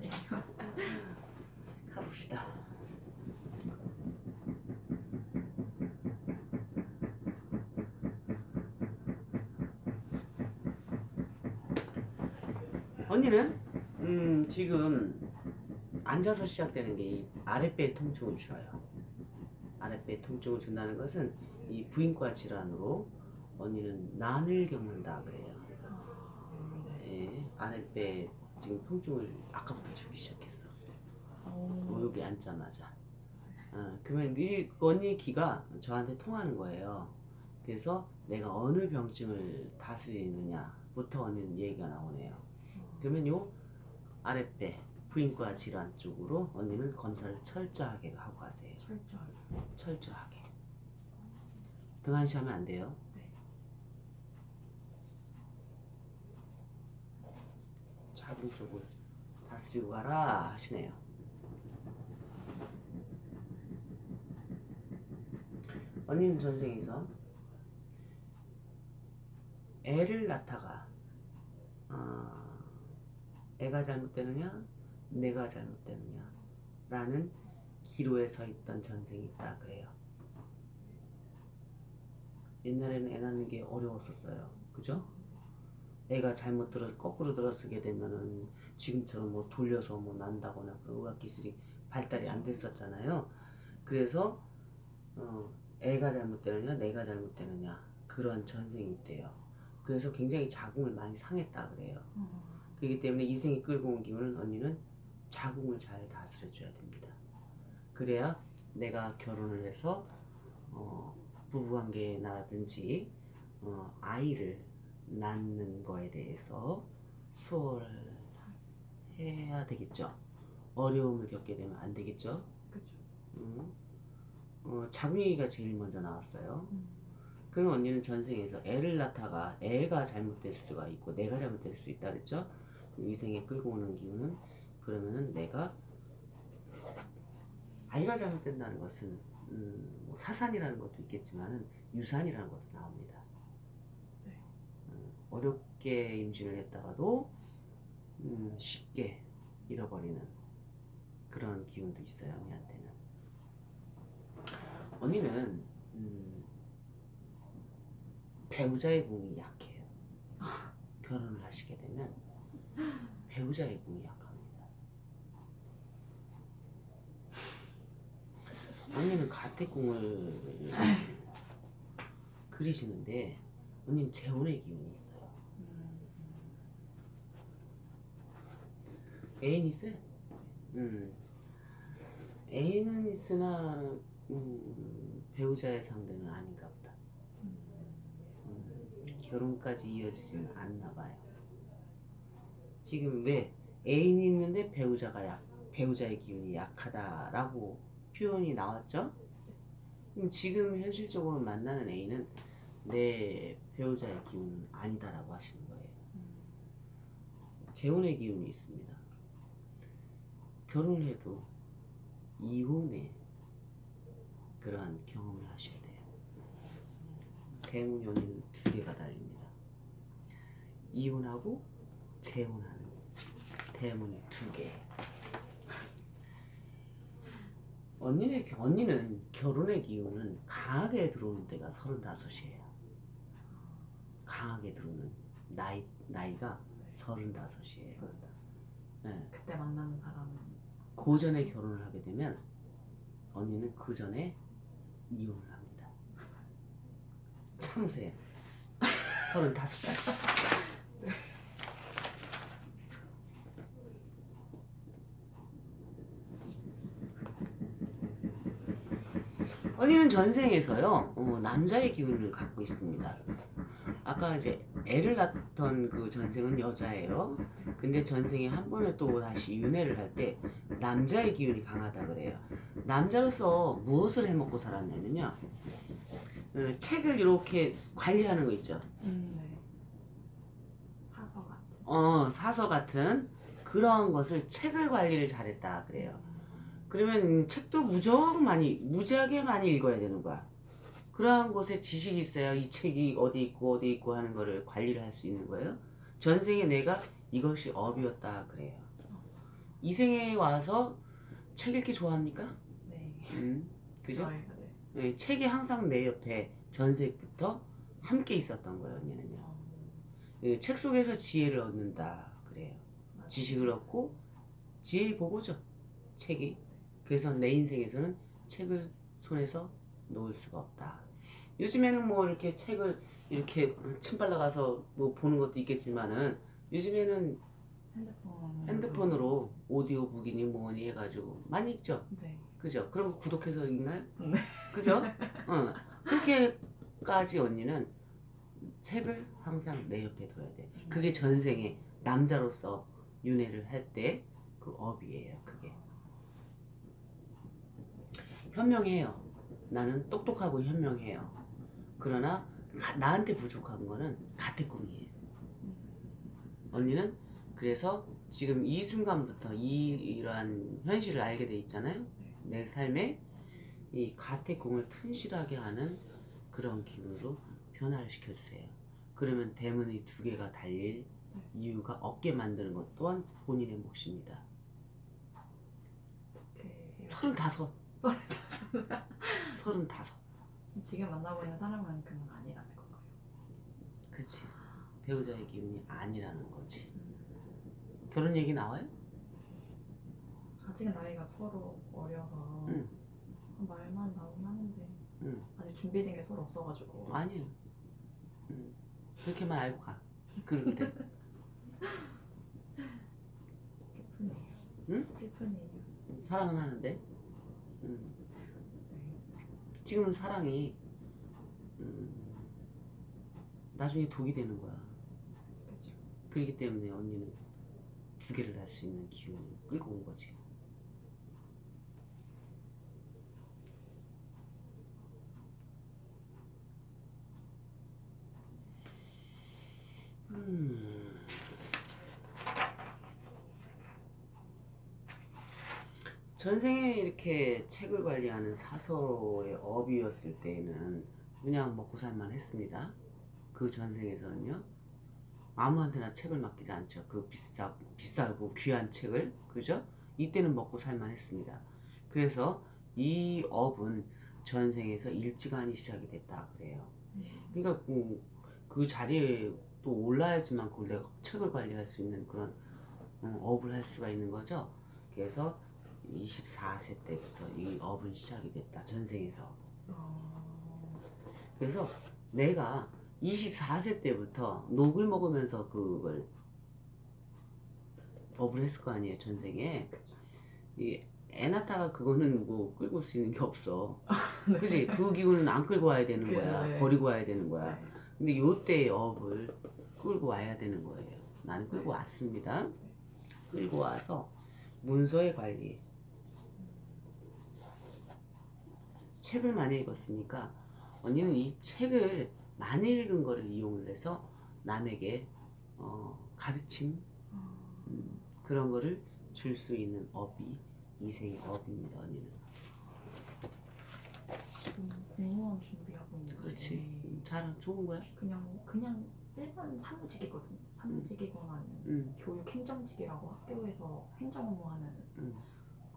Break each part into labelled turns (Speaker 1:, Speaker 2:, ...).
Speaker 1: 아니에요.
Speaker 2: 가봅시다. 언니는 음, 지금 앉아서 시작되는 게 이 아랫배 통증을 줘요. 아랫배 통증을 준다는 것은 이 부인과 질환으로 언니는 난을 겪는다 그래요. 예, 아랫배 지금 통증을 아까부터 주기 시작했어. 뭐 여기 앉자마자. 어, 그러면 이 언니 기가 저한테 통하는 거예요. 그래서 내가 어느 병증을 다스리느냐부터 언니는 얘기가 나오네요. 그러면 요 아랫배 부인과 질환 쪽으로 언니는 검사를 철저하게 하고 가세요.
Speaker 1: 철저하게.
Speaker 2: 철저하게. 등한시하면 안 돼요.
Speaker 1: 네.
Speaker 2: 작은 쪽을 다스리고 가라 하시네요. 언니는 전생에서 애를 낳다가 어, 애가 잘못되느냐 내가 잘못되느냐 라는 기로에 서 있던 전생이 있다 그래요. 옛날에는 애 낳는 게 어려웠었어요. 그죠? 애가 잘못 들어 거꾸로 들어서게 되면은 지금처럼 뭐 돌려서 뭐 난다거나 그런 의학 기술이 발달이 안 됐었잖아요. 그래서 어, 애가 잘못되느냐 내가 잘못되느냐 그런 전생이 있대요. 그래서 굉장히 자궁을 많이 상했다 그래요. 그렇기 때문에 이 생이 끌고 온 기운은 언니는 자궁을 잘 다스려줘야 됩니다. 그래야 내가 결혼을 해서 어, 부부관계라든지 어, 아이를 낳는 거에 대해서 수월을 해야 되겠죠. 어려움을 겪게 되면 안 되겠죠.
Speaker 1: 그죠.
Speaker 2: 음. 어, 자궁이가 제일 먼저 나왔어요.
Speaker 1: 음.
Speaker 2: 그럼 언니는 전생에서 애를 낳다가 애가 잘못될 수가 있고 내가 잘못될 수 있다 그랬죠? 이 생에 끌고 오는 기운은 그러면은 내가 아이가 잘못된다는 것은 음, 뭐 사산이라는 것도 있겠지만은 유산이라는 것도 나옵니다. 어렵게 임신을 했다가도 음, 쉽게 잃어버리는 그런 기운도 있어요 언니한테는. 언니는 음, 배우자의 공이 약해요. 결혼을 하시게 되면 배우자의 공이 약합니다. 언니는 가택공을 그리시는데 언니는 재혼의 기운이 있어요. 애인 있어요? 음. 애인은 있으나 음, 배우자의 상대는 아닌가 보다. 음, 결혼까지 이어지지는 않나 봐요. 지금 왜 애인이 있는데 배우자가 약, 배우자의 기운이 약하다라고 표현이 나왔죠? 그럼 지금 현실적으로 만나는 애인은 내 배우자의 기운은 아니다라고 하시는 거예요. 재혼의 기운이 있습니다. 결혼을 해도 이혼의 그러한 경험을 하셔야 돼요. 대문 연인은 두 개가 달립니다. 이혼하고 재혼하는 대문이 두 개. 언니네 언니는 결혼의 기운은 강하게 들어오는 때가 서른다섯이에요. 강하게 들어오는 나이 나이가 서른다섯이에요. 네.
Speaker 1: 그때 만나는 사람은
Speaker 2: 그 전에 결혼을 하게 되면 언니는 그 전에 이혼을 합니다. 참으세요. 서른다섯 살. 언니는 전생에서요 어, 남자의 기운을 갖고 있습니다. 아까 이제 애를 낳던 그 전생은 여자예요. 근데 전생에 한 번을 또 다시 윤회를 할 때 남자의 기운이 강하다 그래요. 남자로서 무엇을 해먹고 살았냐면요. 어, 책을 이렇게 관리하는 거 있죠.
Speaker 1: 음, 네. 사서 같은.
Speaker 2: 어, 사서 같은 그런 것을 책을 관리를 잘했다 그래요. 그러면 책도 무척 많이, 무지하게 많이 읽어야 되는 거야. 그러한 곳에 지식이 있어야 이 책이 어디 있고 어디 있고 하는 거를 관리를 할 수 있는 거예요. 전생에 내가 이것이 업이었다 그래요. 이 생에 와서 책 읽기 좋아합니까?
Speaker 1: 네.
Speaker 2: 음, 그죠?
Speaker 1: 좋아요. 네.
Speaker 2: 네, 책이 항상 내 옆에 전생부터 함께 있었던 거예요, 언니는요.
Speaker 1: 어,
Speaker 2: 예, 책 속에서 지혜를 얻는다 그래요.
Speaker 1: 맞아요.
Speaker 2: 지식을 얻고 지혜 보고죠. 책이. 그래서 내 인생에서는 책을 손에서 놓을 수가 없다. 요즘에는 뭐 이렇게 책을 이렇게 침발라 가서 뭐 보는 것도 있겠지만은 요즘에는
Speaker 1: 핸드폰.
Speaker 2: 핸드폰으로 오디오북이니 뭐니 해가지고 많이 읽죠.
Speaker 1: 네.
Speaker 2: 그죠? 그럼 구독해서 읽나요?
Speaker 1: 네.
Speaker 2: 그죠? 어. 그렇게까지 언니는 책을 항상 내 옆에 둬야 돼. 그게 전생에 남자로서 윤회를 할 때 그 업이에요. 그게 현명해요. 나는 똑똑하고 현명해요. 그러나 가- 나한테 부족한 거는 가택궁이에요. 언니는 그래서 지금 이 순간부터 이 이러한 현실을 알게 돼 있잖아요. 내 삶에 이 가택궁을 튼실하게 하는 그런 기운으로 변화를 시켜주세요. 그러면 대문이 두 개가 달릴 이유가 없게 만드는 것 또한 본인의 몫입니다. 서른다섯. 서른다섯.
Speaker 1: 지금 만나고 있는 사람만큼은 아니라는 건가요?
Speaker 2: 그렇지. 배우자의 기운이 아니라는 거지. 결혼 얘기 나와요?
Speaker 1: 아직은 나이가 서로 어려서
Speaker 2: 응.
Speaker 1: 말만 나오긴 하는데
Speaker 2: 응.
Speaker 1: 아직 준비된 게 서로 없어가지고
Speaker 2: 아니요. 음, 그렇게만 알고 가. 그럴 때.
Speaker 1: 슬프네요.
Speaker 2: 응?
Speaker 1: 슬프네요.
Speaker 2: 사랑은 하는데. 음,
Speaker 1: 네.
Speaker 2: 지금은 사랑이 음, 나중에 독이 되는 거야.
Speaker 1: 그죠.
Speaker 2: 그렇기 때문에 언니는 두 개를 할 수 있는 기운을 끌고 온 거지. 음. 전생에 이렇게 책을 관리하는 사서의 업이었을 때에는 그냥 먹고 살만 했습니다. 그 전생에서는요. 아무한테나 책을 맡기지 않죠. 그 비싸 비싸고 귀한 책을 그죠? 이때는 먹고 살만 했습니다. 그래서 이 업은 전생에서 일찌감이 시작이 됐다 그래요. 그러니까 그, 그 자리에 또 올라야지만 그 내가 책을 관리할 수 있는 그런 어, 업을 할 수가 있는 거죠. 그래서 24세 때부터 이 업은 시작이 됐다. 전생에서.
Speaker 1: 어...
Speaker 2: 그래서 내가 24세 때부터 녹을 먹으면서 그걸 업을 했을 거 아니에요 전생에. 이 애나타가 그거는 뭐 끌고 올 수 있는 게 없어. 그지? 그 기운은 안 끌고 와야 되는
Speaker 1: 그,
Speaker 2: 거야.
Speaker 1: 네.
Speaker 2: 버리고 와야 되는 거야.
Speaker 1: 네.
Speaker 2: 근데 요때의 업을 끌고 와야 되는 거예요. 나는 끌고 왔습니다. 끌고 와서 문서의 관리 책을 많이 읽었으니까 언니는 이 책을 많이 읽은 거를 이용을 해서 남에게 어, 가르침
Speaker 1: 어...
Speaker 2: 음, 그런 거를 줄 수 있는 업이 이생의 업입니다 언니는.
Speaker 1: 지금 공무원 준비하고 있는데
Speaker 2: 그렇지. 음, 잘 좋은 거야.
Speaker 1: 그냥 그냥 일반 사무직이거든. 사무직이거나 아니면
Speaker 2: 음,
Speaker 1: 교육 행정직이라고 학교에서 행정 업무하는
Speaker 2: 음.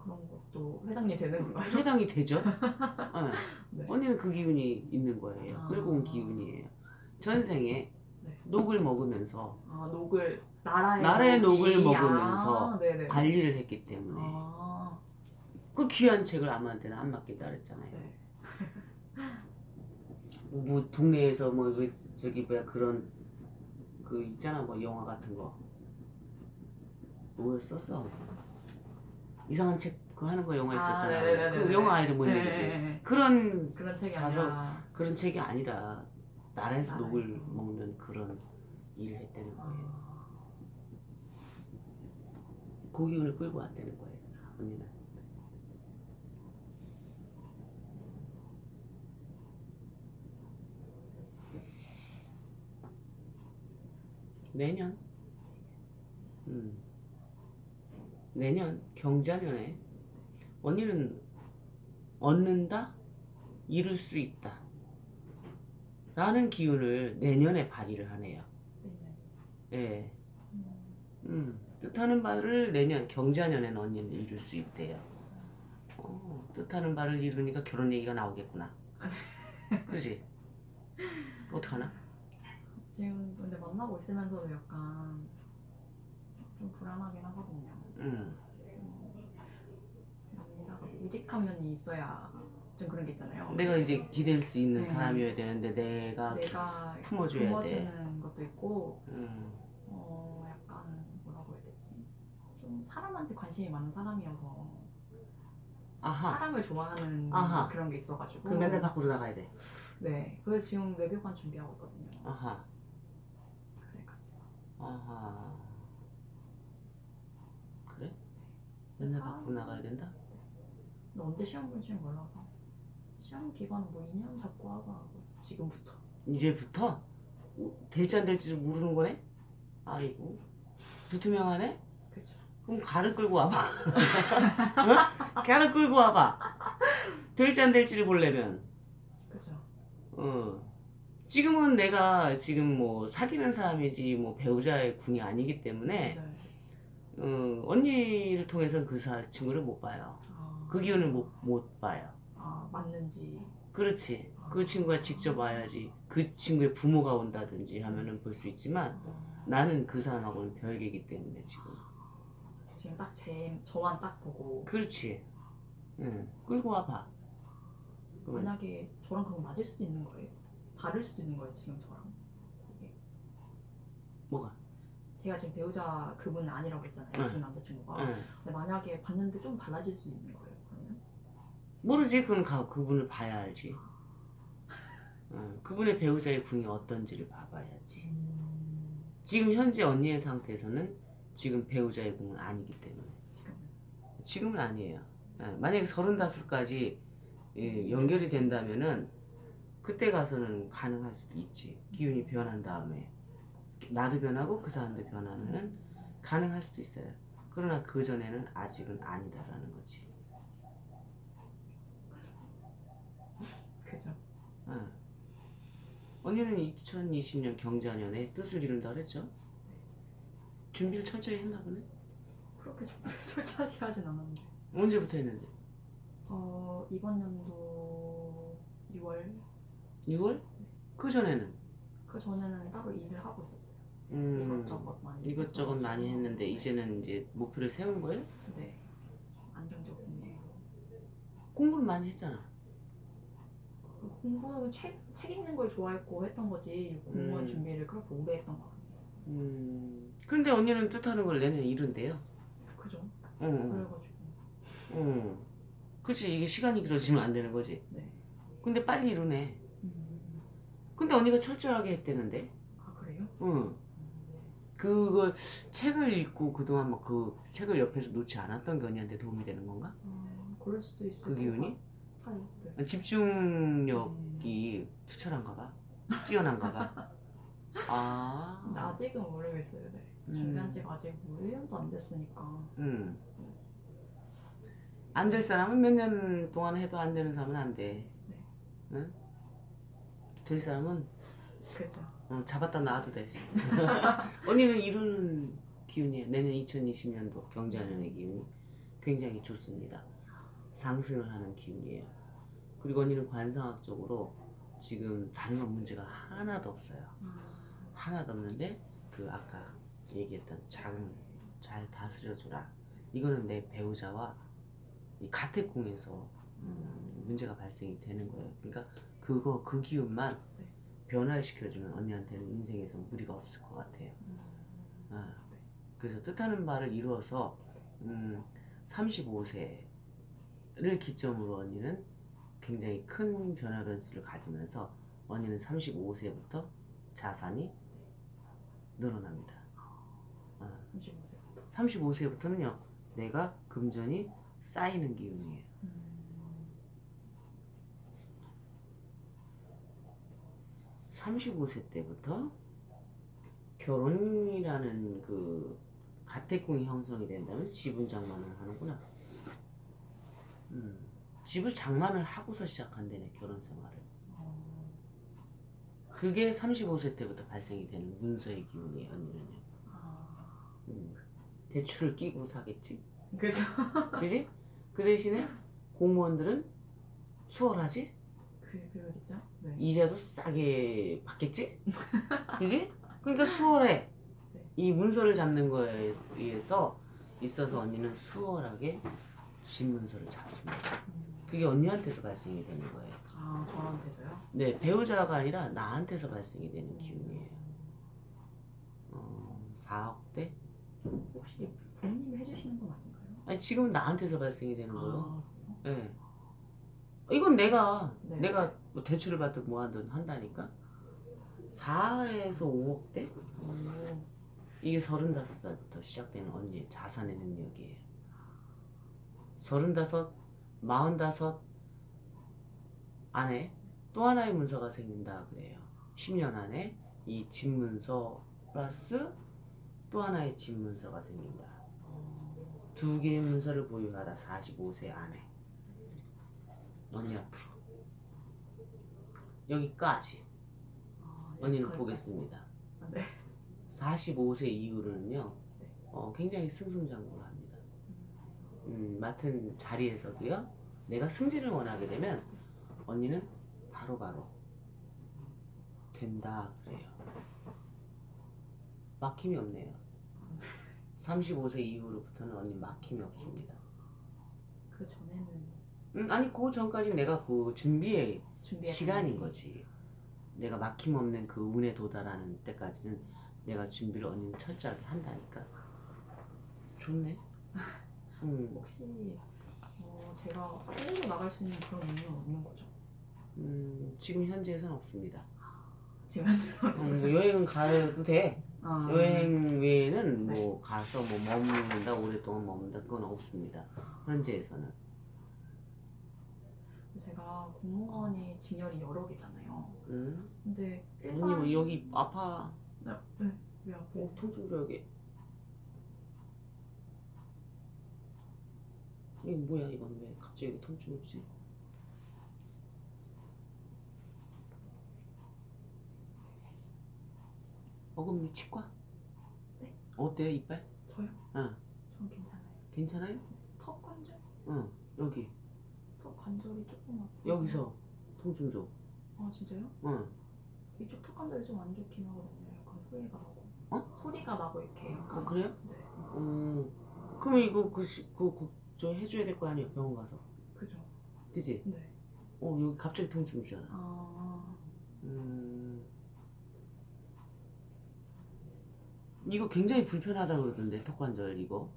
Speaker 1: 그런 것도 회장이 되는 건가요?
Speaker 2: 해당이 되죠 어.
Speaker 1: 네.
Speaker 2: 언니는 그 기운이 있는 거예요
Speaker 1: 아.
Speaker 2: 끌고 온 기운이에요 전생에
Speaker 1: 네.
Speaker 2: 녹을 먹으면서
Speaker 1: 아 녹을 나라의
Speaker 2: 나라의 녹을
Speaker 1: 녹이-
Speaker 2: 먹으면서
Speaker 1: 아, 네네.
Speaker 2: 관리를 했기 때문에
Speaker 1: 아,
Speaker 2: 그 귀한 책을 아무한테나 안 맡겠다 그랬잖아요
Speaker 1: 네.
Speaker 2: 뭐, 뭐 동네에서 뭐 그, 저기 뭐야 그런 그 있잖아 뭐 영화 같은 거 뭐였었어 이상한 책 그 하는 거 영화
Speaker 1: 아,
Speaker 2: 있었잖아
Speaker 1: 네네네네네.
Speaker 2: 그 영화 알죠 뭔
Speaker 1: 네,
Speaker 2: 얘기지
Speaker 1: 네.
Speaker 2: 그런
Speaker 1: 그런 책이
Speaker 2: 사서-
Speaker 1: 아니라
Speaker 2: 그런 책이 아니라 나라에서
Speaker 1: 나라에서.
Speaker 2: 녹을 먹는 그런 일을 했다는 거예요
Speaker 1: 아,
Speaker 2: 그 기운을 끌고 왔다는 거예요 언니는 내년 음. 내년 경자년에 언니는 얻는다 이룰 수 있다 라는 기운을 내년에 발휘를 하네요
Speaker 1: 네네.
Speaker 2: 예.
Speaker 1: 음,
Speaker 2: 음. 뜻하는 바를 내년 경자년에는 언니는 이룰 수 있대요. 어, 뜻하는 바를 이루니까 결혼 얘기가 나오겠구나. 그지? 어떡하나?
Speaker 1: 지금 근데 만나고 있으면서도 약간 좀 불안하긴 하거든요.
Speaker 2: 음,
Speaker 1: 남자가 우직한 면이 있어야 좀 그런 게 있잖아요.
Speaker 2: 내가 이제 기댈 수 있는
Speaker 1: 네.
Speaker 2: 사람이어야 되는데 내가
Speaker 1: 내가
Speaker 2: 품어줘야 돼.
Speaker 1: 품어주는 것도 있고
Speaker 2: 음,
Speaker 1: 어 약간 뭐라고 해야 되지? 좀 사람한테 관심이 많은 사람이어서
Speaker 2: 아하.
Speaker 1: 사람을 좋아하는
Speaker 2: 아하.
Speaker 1: 그런 게 있어가지고
Speaker 2: 그럼 맨날 밖으로 나가야 돼.
Speaker 1: 네 그래서 지금 외교관 준비하고 있거든요.
Speaker 2: 아하.
Speaker 1: 그래가지고
Speaker 2: 아하. 그래? 맨날
Speaker 1: 사-
Speaker 2: 밖으로 나가야 된다?
Speaker 1: 근데 언제 시험 볼지 몰라서 시험 기간은 뭐 2년 잡고 하더라고요. 지금부터.
Speaker 2: 이제부터 어, 될지 안 될지 모르는 거네? 아이고 두투명하네?
Speaker 1: 그죠.
Speaker 2: 그럼 가를 끌고 와봐 어? 가를 끌고 와봐 될지 안 될지를 보려면
Speaker 1: 그죠.
Speaker 2: 어. 지금은 내가 지금 뭐 사귀는 사람이지 뭐 배우자의 궁이 아니기 때문에
Speaker 1: 네.
Speaker 2: 어, 언니를 통해서는 그 사, 친구를 못 봐요.
Speaker 1: 아,
Speaker 2: 그 기운을 못, 못 봐요.
Speaker 1: 아 맞는지.
Speaker 2: 그렇지. 그 친구가 직접 와야지 그 친구의 부모가 온다든지 하면은 볼 수 있지만
Speaker 1: 어,
Speaker 2: 나는 그 사람하고는 별개이기 때문에 지금.
Speaker 1: 지금 딱 제 저만 딱 보고.
Speaker 2: 그렇지. 응. 끌고 와봐. 그러면
Speaker 1: 만약에 저랑 그럼 맞을 수도 있는 거예요. 다를 수도 있는 거예요 지금 저랑.
Speaker 2: 뭐가
Speaker 1: 제가 지금 배우자 그분은 아니라고 했잖아요.
Speaker 2: 응.
Speaker 1: 지금 남자친구가.
Speaker 2: 응.
Speaker 1: 근데 만약에 봤는데 좀 달라질 수 있는 거예요. 그러면
Speaker 2: 모르지 그건 가, 그분을 봐야 알지 응. 그분의 배우자의 궁이 어떤지를 봐봐야지 지금 현재 언니의 상태에서는 지금 배우자의 궁은 아니기 때문에
Speaker 1: 지금
Speaker 2: 지금은 아니에요 예, 만약에 서른다섯까지 예, 연결이 된다면은 그때 가서는 가능할 수도 있지 기운이 변한 다음에 나도 변하고 그 사람도 변하면은 가능할 수도 있어요 그러나 그 전에는 아직은 아니다라는 거지
Speaker 1: 그죠.
Speaker 2: 예. 언니는 2020년 경자년에 뜻을 이룬다 그랬죠? 준비를 철저히 했나 보네
Speaker 1: 그렇게 좀 솔직하게 하진 않았는데.
Speaker 2: 언제부터 했는데?
Speaker 1: 어 이번 연도 6월
Speaker 2: 6월? 그 전에는?
Speaker 1: 그 전에는 따로 일을 하고 있었어요.
Speaker 2: 음,
Speaker 1: 이것저것 많이
Speaker 2: 이것저것 많이 했는데 이제는 이제 목표를 세운 거예요?
Speaker 1: 네 안정적인
Speaker 2: 공부를 많이 했잖아.
Speaker 1: 공부는 책, 책 읽는 걸 좋아했고 했던 거지 공무원
Speaker 2: 음.
Speaker 1: 준비를 그렇게 오래 했던 거 아니에요.
Speaker 2: 음, 근데 언니는 뜻하는 걸 내년 이룬대요.
Speaker 1: 그죠?
Speaker 2: 응, 응,
Speaker 1: 그래가지고
Speaker 2: 응. 그치, 이게 시간이 길어지면 안 되는 거지.
Speaker 1: 네.
Speaker 2: 근데 빨리 이루네.
Speaker 1: 음,
Speaker 2: 근데 언니가 철저하게 했대는데?
Speaker 1: 아 그래요?
Speaker 2: 응. 그걸 책을 읽고 그동안 막 그 책을 옆에서 놓지 않았던 게 언니한테 도움이 되는 건가?
Speaker 1: 어, 그럴 수도 있을
Speaker 2: 그 기운이?
Speaker 1: 것 같아요. 네.
Speaker 2: 집중력이 투철한가 봐. 뛰어난가 봐. 아.
Speaker 1: 아직은 모르겠어요. 네.
Speaker 2: 음.
Speaker 1: 준비한 지가 아직 뭐 1년도 안 됐으니까
Speaker 2: 응. 안될 사람은 몇 년 동안 해도 안 되는 사람은 안 돼.
Speaker 1: 네.
Speaker 2: 응? 될 사람은
Speaker 1: 그죠?
Speaker 2: 어, 잡았다 놔도 돼. 언니는 이루는 기운이에요. 내년 2020년도 경자년의 기운이 굉장히 좋습니다. 상승을 하는 기운이에요. 그리고 언니는 관상학적으로 지금 다른 건 문제가 하나도 없어요. 하나도 없는데 그 아까 얘기했던 장을 잘 다스려줘라. 이거는 내 배우자와 이 가택궁에서 음, 문제가 발생이 되는 거예요. 그러니까 그거 그 기운만
Speaker 1: 네.
Speaker 2: 변화를 시켜주면 언니한테는 인생에서 무리가 없을 것 같아요.
Speaker 1: 음,
Speaker 2: 아, 그래서 뜻하는 바를 이루어서 음, 35세를 기점으로 언니는 굉장히 큰 변화 변수를 가지면서 언니는 35세부터 자산이 늘어납니다. 아,
Speaker 1: 35세.
Speaker 2: 35세부터는요, 내가 금전이 쌓이는 기운이에요.
Speaker 1: 음,
Speaker 2: 35세 때부터 결혼이라는 그 가택궁이 형성이 된다면 지분 장만을 하는구나. 음, 집을 장만을 하고서 시작한다네 결혼 생활을.
Speaker 1: 어,
Speaker 2: 그게 35세 때부터 발생이 되는 문서의 기운이에요, 언니는요.
Speaker 1: 아,
Speaker 2: 음, 대출을 끼고 사겠지.
Speaker 1: 그죠?
Speaker 2: 그지? 그 대신에 공무원들은 수월하지?
Speaker 1: 그 그러겠죠? 네.
Speaker 2: 이자도 싸게 받겠지? 그지? 그러니까 수월해.
Speaker 1: 네.
Speaker 2: 이 문서를 잡는 거에 의해서 있어서 언니는 수월하게 집 문서를 잡습니다.
Speaker 1: 음.
Speaker 2: 그게 언니한테서 발생이 되는 거예요.
Speaker 1: 아 저한테서요?
Speaker 2: 네, 배우자가 아니라 나한테서 발생이 되는 기운이에요. 어, 4억대?
Speaker 1: 혹시 부모님이 해주시는 건 아닌가요?
Speaker 2: 아니, 지금 은 나한테서 발생이 되는 거예요.
Speaker 1: 아,
Speaker 2: 네. 이건 내가,
Speaker 1: 네.
Speaker 2: 내가 뭐 대출을 받든 뭐 하든 한다니까? 4에서 5억대?
Speaker 1: 오.
Speaker 2: 이게 35살부터 시작되는 언니의 자산의 능력이에요. 35, 45 안에 또 하나의 문서가 생긴다 그래요. 10년 안에 이 집 문서 플러스 또 하나의 집 문서가 생긴다. 두 개의 문서를 보유하라 45세 안에. 언니 앞으로. 여기까지
Speaker 1: 아,
Speaker 2: 언니는
Speaker 1: 여기까지.
Speaker 2: 보겠습니다.
Speaker 1: 아, 네.
Speaker 2: 45세 이후로는요,
Speaker 1: 네.
Speaker 2: 어, 굉장히 승승장구합니다. 음, 맡은 자리에서도요, 내가 승진을 원하게 되면 언니는 바로바로 된다 그래요. 막힘이 없네요. 35세 이후로부터는 언니 막힘이 없습니다.
Speaker 1: 그 전에는
Speaker 2: 음, 아니 그 전까지 내가 그 준비의
Speaker 1: 준비
Speaker 2: 시간인 거지. 내가 막힘 없는 그 운에 도달하는 때까지는 내가 준비를 언니는 철저하게 한다니까. 좋네. 음,
Speaker 1: 혹시 어, 제가 해외로 나갈 수 있는 그런 의미는 없는 거죠?
Speaker 2: 음, 지금 현재에서는 없습니다.
Speaker 1: 지금 현재
Speaker 2: 음, 뭐 여행은 가도 돼.
Speaker 1: 아,
Speaker 2: 여행 외에는
Speaker 1: 네.
Speaker 2: 뭐 가서 뭐 머무른다, 오랫동안 머문다 그건 없습니다. 현재에서는.
Speaker 1: 제가 공무원이 직렬이 여러 개잖아요.
Speaker 2: 음,
Speaker 1: 근데
Speaker 2: 언니
Speaker 1: 일반
Speaker 2: 뭐 여기 아파.
Speaker 1: 네, 네. 왜 아프세요?
Speaker 2: 어, 통증 줘 여기. 이거 뭐야 이건 왜 갑자기 통증을 주지? 어금니 치과?
Speaker 1: 네.
Speaker 2: 어때요 이빨?
Speaker 1: 저요?
Speaker 2: 응.
Speaker 1: 전 괜찮아요.
Speaker 2: 괜찮아요?
Speaker 1: 턱 관절?
Speaker 2: 응 여기
Speaker 1: 턱 관절이 조금 아파요.
Speaker 2: 여기서 통증 줘.
Speaker 1: 아 진짜요?
Speaker 2: 응.
Speaker 1: 이쪽 턱 관절이 좀 안 좋긴 하거든요. 약간 소리가 나고.
Speaker 2: 어?
Speaker 1: 소리가 나고 이렇게 약간.
Speaker 2: 아 그래요?
Speaker 1: 네.
Speaker 2: 음. 그럼 이거 그그저 해줘야 될 거 아니에요 병원 가서.
Speaker 1: 그죠.
Speaker 2: 그지?
Speaker 1: 네.
Speaker 2: 어 여기 갑자기 통증 주잖아.
Speaker 1: 아
Speaker 2: 음. 이거 굉장히 불편하다 그러던데 턱관절 이거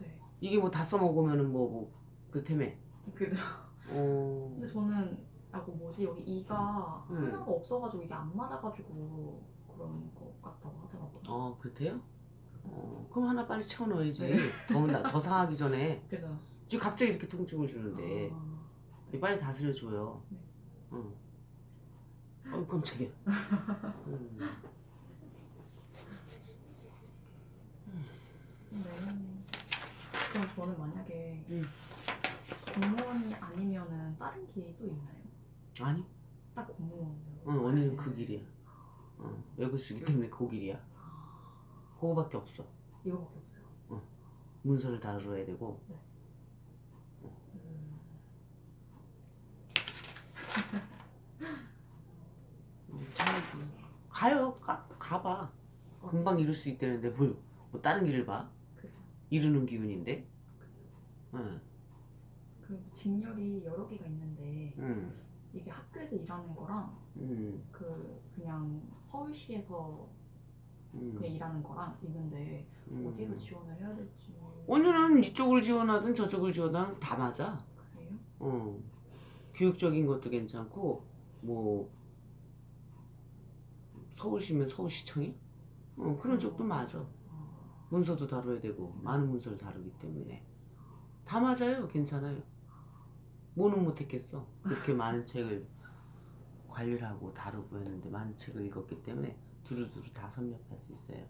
Speaker 1: 네.
Speaker 2: 이게 뭐 다 써먹으면은 뭐뭐 그때문에
Speaker 1: 그죠.
Speaker 2: 어
Speaker 1: 근데 저는 아그 뭐지 여기 이가
Speaker 2: 음.
Speaker 1: 하나가 없어가지고 이게 안 맞아가지고 그런 것 같다고 하더라고요.
Speaker 2: 어, 그렇대요? 어 그럼 하나 빨리 채워 넣어야지
Speaker 1: 네.
Speaker 2: 더, 상하기 전에. 지금 갑자기 이렇게 통증을 주는데
Speaker 1: 아,
Speaker 2: 빨리 다스려줘요
Speaker 1: 네.
Speaker 2: 응. 어 깜짝이야 음.
Speaker 1: 네. 그럼 저는 만약에
Speaker 2: 음.
Speaker 1: 공무원이 아니면은 다른 길이 또 있나요?
Speaker 2: 아니.
Speaker 1: 딱 공무원.
Speaker 2: 응, 언니는 그 길이야. 어, 외국 쓰기 때문에 그 길이야. 그거밖에 없어.
Speaker 1: 이거밖에 없어요.
Speaker 2: 문서를 다뤄야 되고.
Speaker 1: 음,
Speaker 2: 음, 잘 가요. 가, 가봐. 금방 이룰 수 있다는데 뭘, 뭐 다른 길을 봐.
Speaker 1: 그죠.
Speaker 2: 이루는 기운인데.
Speaker 1: 그죠.
Speaker 2: 응,
Speaker 1: 그 직렬이 여러 개가 있는데
Speaker 2: 응,
Speaker 1: 이게 학교에서 일하는 거랑
Speaker 2: 응,
Speaker 1: 그 그냥 서울시에서
Speaker 2: 응,
Speaker 1: 그냥 일하는 거랑 있는데
Speaker 2: 응.
Speaker 1: 어디로 지원을 해야 될지
Speaker 2: 언니는 이쪽을 지원하든 저쪽을 지원하든 다 맞아.
Speaker 1: 그래요?
Speaker 2: 어. 교육적인 것도 괜찮고 뭐 서울시면 서울시청이 어, 그런 쪽도 맞아.
Speaker 1: 아,
Speaker 2: 문서도 다뤄야 되고 많은 문서를 다루기 때문에. 다 맞아요. 괜찮아요 뭐는 못했겠어. 그렇게 많은 책을 관리를 하고 다루고 했는데 많은 책을 읽었기 때문에 두루두루 다 섭렵할 수 있어요.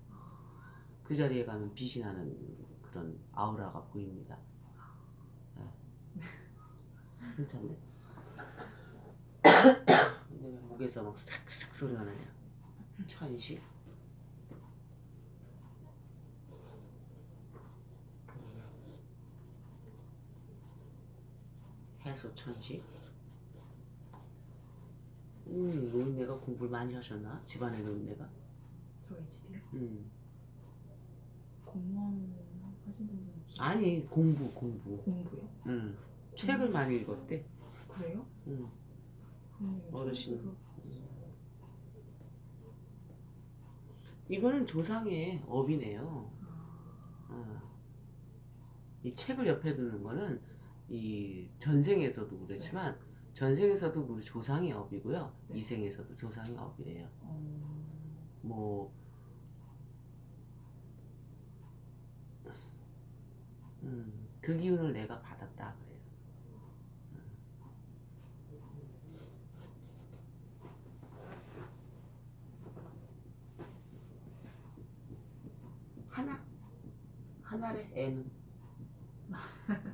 Speaker 2: 그 자리에 가면 빛이 나는 그런 아우라가 보입니다. 네. 괜찮네. 근데 왜 목에서 막 싹싹 소리가 나냐 천식 해수천식. 음, 노인네가 공부를 많이 하셨나? 집안에 노인네가?
Speaker 1: 저희 집이요?
Speaker 2: 음.
Speaker 1: 공무원 하신 분들은 없어요.
Speaker 2: 아니, 공부, 공부.
Speaker 1: 공부요?
Speaker 2: 음. 책을 많이 읽었대.
Speaker 1: 그래요?
Speaker 2: 음.
Speaker 1: 음,
Speaker 2: 어르신.
Speaker 1: 그렇-
Speaker 2: 이거는 조상의 업이네요.
Speaker 1: 아,
Speaker 2: 어. 이 책을 옆에 두는 거는 이 전생에서도 그렇지만 전생에서도 우리 조상의 업이고요.
Speaker 1: 네.
Speaker 2: 이생에서도 조상의 업이래요.
Speaker 1: 어,
Speaker 2: 뭐 음, 그 기운을 내가 받았다 그래요. 하나 하나래 애는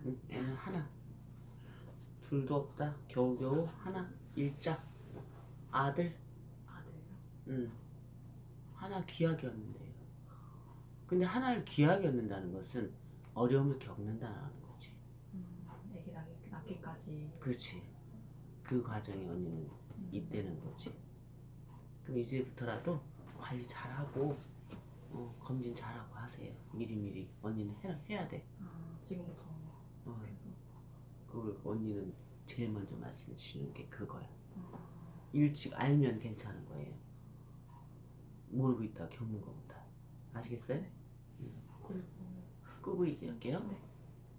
Speaker 2: 응, 애는 하나 둘도 없다 겨우겨우 하나 일자 아들
Speaker 1: 아들요?
Speaker 2: 음, 하나 귀하게 얻는데요. 근데 하나를 귀하게 얻는다는 것은 어려움을 겪는다는 거지.
Speaker 1: 음, 애기 낳기, 낳기까지
Speaker 2: 그렇지. 그 과정에 언니는
Speaker 1: 음,
Speaker 2: 있다는 거지. 그럼 이제부터라도 관리 잘하고 어, 검진 잘하고 하세요. 미리미리 언니는 해, 해야 돼.
Speaker 1: 아, 지금부터
Speaker 2: 어, 그걸 언니는 제일 먼저 말씀해 주시는 게 그거야.
Speaker 1: 아,
Speaker 2: 일찍 알면 괜찮은 거예요. 모르고 있다 겪는 것보다. 아시겠어요?
Speaker 1: 그리고
Speaker 2: 끄고 얘기할게요.
Speaker 1: 네.